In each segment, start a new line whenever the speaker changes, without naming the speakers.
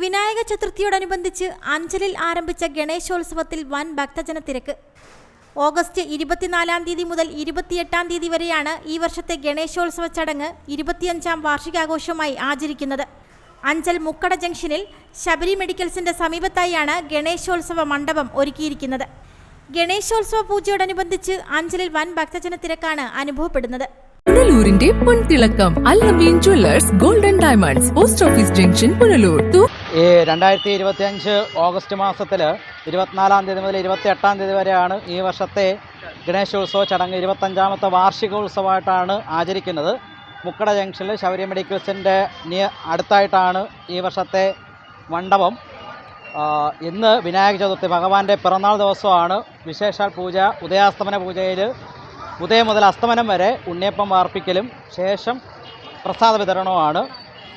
വിനായക ചതുർത്ഥിയോടനുബന്ധിച്ച് അഞ്ചലിൽ ആരംഭിച്ച ഗണേശോത്സവത്തിൽ വൻ ഭക്തജന തിരക്ക്. ഓഗസ്റ്റ് ഇരുപത്തിനാലാം തീയതി മുതൽ ഇരുപത്തിയെട്ടാം തീയതി വരെയാണ് ഈ വർഷത്തെ ഗണേശോത്സവ ചടങ്ങ് ഇരുപത്തിയഞ്ചാം വാർഷികാഘോഷമായി ആചരിക്കുന്നത്. അഞ്ചൽ മുക്കട ജംഗ്ഷനിൽ ശബരി മെഡിക്കൽസിന്റെ സമീപത്തായാണ് ഗണേശോത്സവ മണ്ഡപം ഒരുക്കിയിരിക്കുന്നത്. ഗണേശോത്സവ പൂജയോടനുബന്ധിച്ച് അഞ്ചലിൽ വൻ ഭക്തജന തിരക്കാണ് അനുഭവപ്പെടുന്നത്.
പുനലൂരിന്റെ പൊൻതിളക്കം Allameen jewellers golden diamonds post office junction Punalur.
ഈ രണ്ടായിരത്തി ഇരുപത്തി അഞ്ച് ഓഗസ്റ്റ് മാസത്തിൽ ഇരുപത്തിനാലാം തീയതി മുതൽ ഇരുപത്തി എട്ടാം തീയതി വരെയാണ് ഈ വർഷത്തെ ഗണേശോത്സവ ചടങ്ങ്. ഇരുപത്തഞ്ചാമത്തെ വാർഷികോത്സവമായിട്ടാണ് ആചരിക്കുന്നത്. മുക്കട ജംഗ്ഷനിൽ ശബരി മെഡിക്കൽസിന്റെ നിയ അടുത്തായിട്ടാണ് ഈ വർഷത്തെ മണ്ഡപം. ഇന്ന് വിനായക ചതുർത്ഥി ഭഗവാന്റെ പിറന്നാൾ ദിവസമാണ് വിശേഷാൽ പൂജ ഉദയാസ്തമന പൂജയിൽ ഉദയം മുതൽ അസ്തമനം വരെ ഉണ്ണിയപ്പം വാർപ്പിക്കലും ശേഷം പ്രസാദ വിതരണവുമാണ്.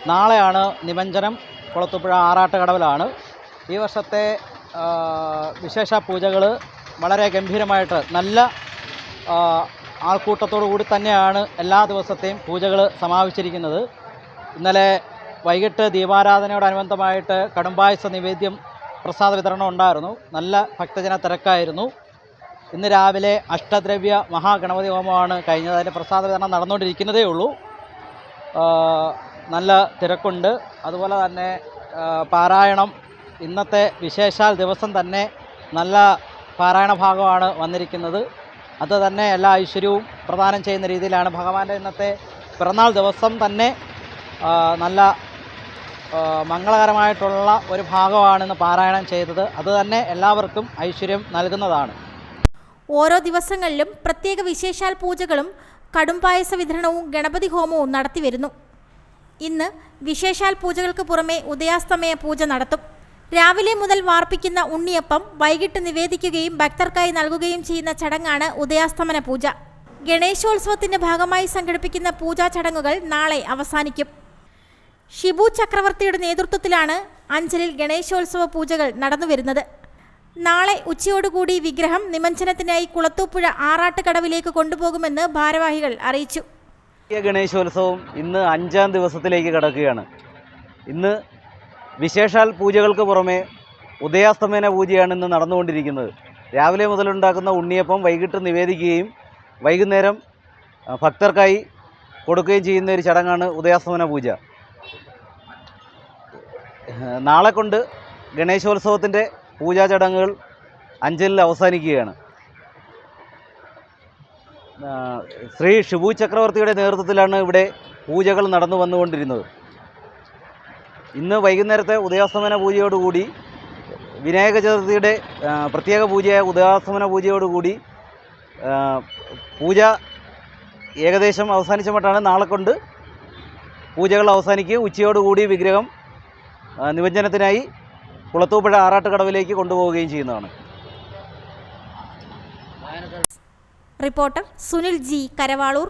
നാളെയാണ് നിമഞ്ജനം കുളത്തുപുഴ ആറാട്ടുകടവിലാണ്. ഈ വർഷത്തെ വിശേഷ പൂജകൾ വളരെ ഗംഭീരമായിട്ട് നല്ല ആൾക്കൂട്ടത്തോടു കൂടി തന്നെയാണ് എല്ലാ ദിവസത്തെയും പൂജകൾ സമാപിച്ചിരിക്കുന്നത്. ഇന്നലെ വൈകിട്ട് ദീപാരാധനയോടനുബന്ധമായിട്ട് കടുംബായസ നിവേദ്യം പ്രസാദ വിതരണം ഉണ്ടായിരുന്നു. നല്ല ഭക്തജന തിരക്കായിരുന്നു. ഇന്ന് രാവിലെ അഷ്ടദ്രവ്യ മഹാഗണപതി ഹോമമാണ് കഴിഞ്ഞത്. അതിന്റെ പ്രസാദ വിതരണം നടന്നുകൊണ്ടിരിക്കുന്നതേ ഉള്ളൂ. നല്ല തിരക്കുണ്ട്. അതുപോലെ തന്നെ പാരായണം ഇന്നത്തെ വിശേഷാൽ ദിവസം തന്നെ നല്ല പാരായണ ഭാഗമാണ് വന്നിരിക്കുന്നത്. അത് തന്നെ എല്ലാ ഐശ്വര്യവും പ്രദാനം ചെയ്യുന്ന രീതിയിലാണ്. ഭഗവാന്റെ ഇന്നത്തെ പിറന്നാൾ ദിവസം തന്നെ നല്ല മംഗളകരമായിട്ടുള്ള ഒരു ഭാഗമാണ് ഇന്ന് പാരായണം ചെയ്തത്. അത് തന്നെ എല്ലാവർക്കും ഐശ്വര്യം നൽകുന്നതാണ്.
ഓരോ ദിവസങ്ങളിലും പ്രത്യേക വിശേഷാൽ പൂജകളും കടുംപായസ വിതരണവും ഗണപതി ഹോമവും നടത്തിവരുന്നു ഇന്ന് വിശേഷാൽ പൂജകൾക്ക് പുറമെ ഉദയാസ്തമയ പൂജ നടത്തും. രാവിലെ മുതൽ വാർപ്പിക്കുന്ന ഉണ്ണിയപ്പം വൈകിട്ട് നിവേദിക്കുകയും ഭക്തർക്കായി നൽകുകയും ചെയ്യുന്ന ചടങ്ങാണ് ഉദയാസ്തമന പൂജ. ഗണേശോത്സവത്തിന്റെ ഭാഗമായി സംഘടിപ്പിക്കുന്ന പൂജാ ചടങ്ങുകൾ നാളെ അവസാനിക്കും. ഷിബു ചക്രവർത്തിയുടെ നേതൃത്വത്തിലാണ് അഞ്ചലിൽ ഗണേശോത്സവ പൂജകൾ നടന്നുവരുന്നത്. നാളെ ഉച്ചയോടുകൂടി വിഗ്രഹം നിമഞ്ജനത്തിനായി കുളത്തൂപ്പുഴ ആറാട്ടുകടവിലേക്ക് കൊണ്ടുപോകുമെന്ന് ഭാരവാഹികൾ അറിയിച്ചു.
ഗണേശോത്സവം ഇന്ന് അഞ്ചാം ദിവസത്തിലേക്ക് കടക്കുകയാണ്. ഇന്ന് വിശേഷാൽ പൂജകൾക്ക് പുറമെ ഉദയാസ്തമേന പൂജയാണ് ഇന്ന് നടന്നുകൊണ്ടിരിക്കുന്നത്. രാവിലെ മുതലുണ്ടാക്കുന്ന ഉണ്ണിയപ്പം വൈകിട്ട് നിവേദിക്കുകയും വൈകുന്നേരം ഭക്തർക്കായി കൊടുക്കുകയും ചെയ്യുന്ന ഒരു ചടങ്ങാണ് ഉദയാസ്തമന പൂജ. നാളെ കൊണ്ട് ഗണേശോത്സവത്തിന്റെ പൂജാ ചടങ്ങുകൾ അഞ്ചലിൽ അവസാനിക്കുകയാണ്. ശ്രീ ഷിബു ചക്രവർത്തിയുടെ നേതൃത്വത്തിലാണ് ഇവിടെ പൂജകൾ നടന്നു വന്നുകൊണ്ടിരുന്നത്. ഇന്ന് വൈകുന്നേരത്തെ ഉദയാസ്തമന പൂജയോടുകൂടി വിനായക ചതുർത്ഥിയുടെ പ്രത്യേക പൂജയായ ഉദയാസ്തമന പൂജയോടുകൂടി പൂജ ഏകദേശം അവസാനിച്ച മട്ടാണ് നാളെ കൊണ്ട് പൂജകൾ അവസാനിക്കുക ഉച്ചയോടുകൂടി വിഗ്രഹം നിവഞ്ജനത്തിനായി കുളത്തൂപ്പുഴ ആറാട്ടുകടവിലേക്ക് കൊണ്ടുപോവുകയും ചെയ്യുന്നതാണ്.
Reporter Sunil G Karavaloor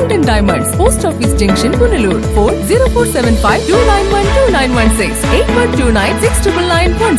golden diamonds post office junction Punalur phone zero four seven five two nine one two nine one six eight one two nine six triple nine one